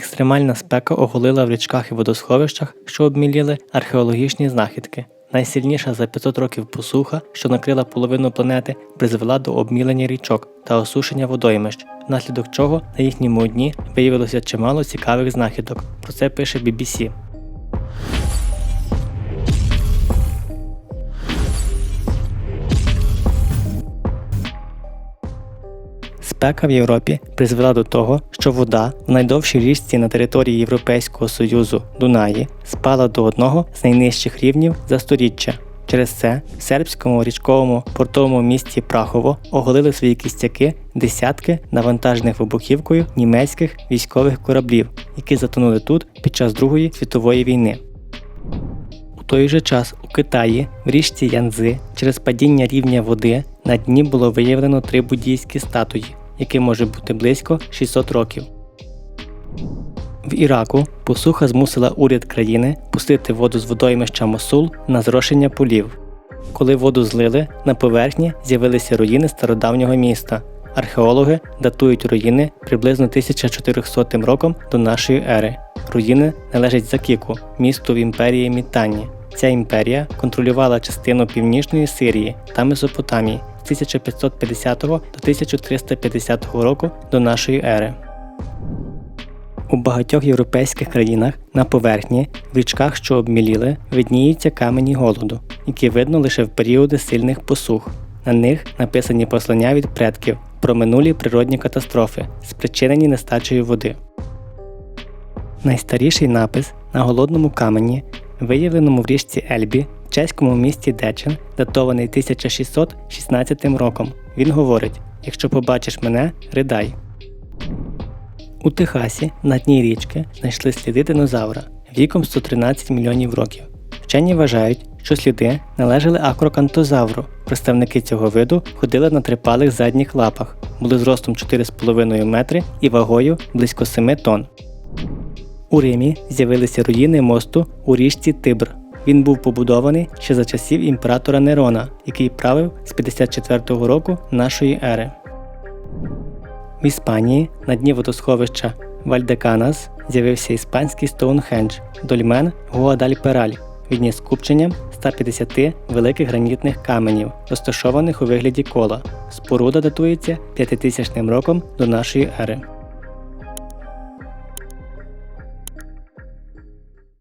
Екстремальна спека оголила в річках і водосховищах, що обміліли археологічні знахідки. Найсильніша за 500 років посуха, що накрила половину планети, призвела до обмілення річок та осушення водоймищ, внаслідок чого на їхньому дні виявилося чимало цікавих знахідок. Про це пише BBC. Спека в Європі призвела до того, що вода в найдовшій річці на території Європейського Союзу Дунаї спала до одного з найнижчих рівнів за сторіччя. Через це в сербському річковому портовому місті Прахово оголили свої кістяки десятки навантажених вибухівкою німецьких військових кораблів, які затонули тут під час Другої світової війни. У той же час у Китаї в річці Янзи через падіння рівня води на дні було виявлено три буддійські статуї, яким може бути близько 600 років. В Іраку посуха змусила уряд країни пустити воду з водоймища Мосул на зрошення полів. Коли воду злили, на поверхні з'явилися руїни стародавнього міста. Археологи датують руїни приблизно 1400 роком до нашої ери. Руїни належать Закіку, місту в імперії Мітанні. Ця імперія контролювала частину північної Сирії та Месопотамії 1550 до 1350 року до нашої ери. У багатьох європейських країнах на поверхні, в річках, що обміліли, видніються камені голоду, які видно лише в періоди сильних посух. На них написані послання від предків про минулі природні катастрофи, спричинені нестачею води. Найстаріший напис на голодному камені, виявленому в річці Ельбі, чеському місті Дечен, датований 1616 роком. Він говорить: Якщо побачиш мене, ридай. У Техасі на дні річки знайшли сліди динозавра віком 113 мільйонів років. Вчені вважають, що сліди належали акрокантозавру. Представники цього виду ходили на трипалих задніх лапах, були зростом 4,5 метри і вагою близько 7 тонн. У Римі з'явилися руїни мосту у річці Тибр. Він був побудований ще за часів імператора Нерона, який правив з 54 року нашої ери. В Іспанії на дні водосховища Вальдеканас з'явився іспанський Стоунхендж дольмен Гуадальпераль відні скупченням 150 великих гранітних каменів, розташованих у вигляді кола. Споруда датується 5000 роком до нашої ери.